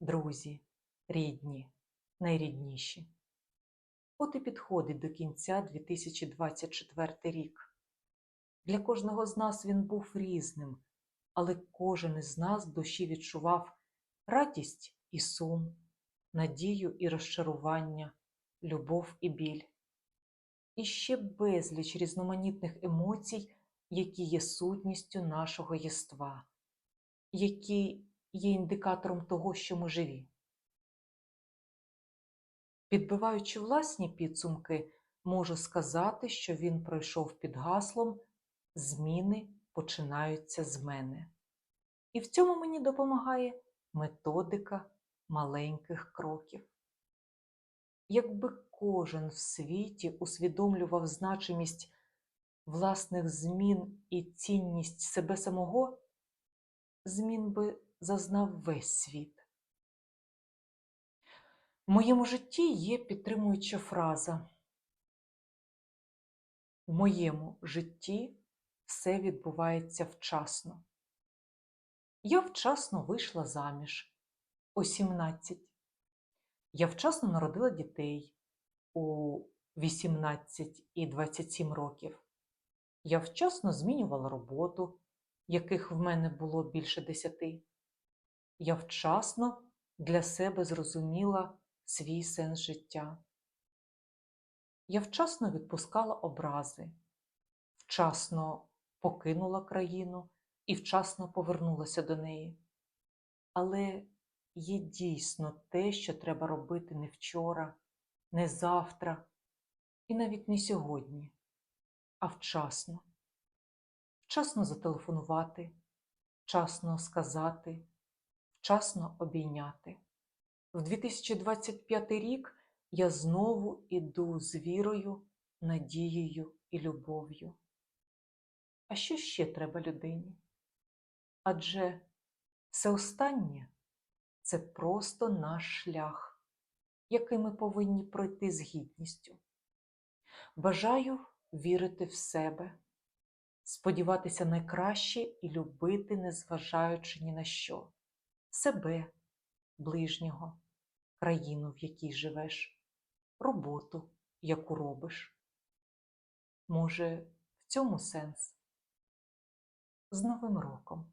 друзі, рідні, найрідніші. От і підходить до кінця 2024 рік. Для кожного з нас він був різним, але кожен із нас в душі відчував радість і сум, надію і розчарування, любов і біль. І ще безліч різноманітних емоцій, які є сутністю нашого єства, які є індикатором того, що ми живі. Підбиваючи власні підсумки, можу сказати, що він пройшов під гаслом Зміни починаються з мене. І в цьому мені допомагає методика маленьких кроків. Якби кожен в світі усвідомлював значимість власних змін і цінність себе самого, змін би зазнав весь світ. В моєму житті є підтримуюча фраза. В моєму житті все відбувається вчасно. Я вчасно вийшла заміж о 17. Я вчасно народила дітей у 18 і 27 років. Я вчасно змінювала роботу, яких в мене було більше десяти. Я вчасно для себе зрозуміла свій сенс життя. Я вчасно відпускала образи, вчасно покинула країну і вчасно повернулася до неї. Але є дійсно те, що треба робити не вчора, не завтра і навіть не сьогодні, а вчасно. Вчасно зателефонувати, вчасно сказати, вчасно обійняти. В 2025 рік я знову іду з вірою, надією і любов'ю. А що ще треба людині? Адже все останнє це просто наш шлях, який ми повинні пройти з гідністю. Бажаю вірити в себе, сподіватися найкраще і любити, незважаючи ні на що, себе, ближнього, країну, в якій живеш, роботу, яку робиш. Може, в цьому сенс? З Новим роком!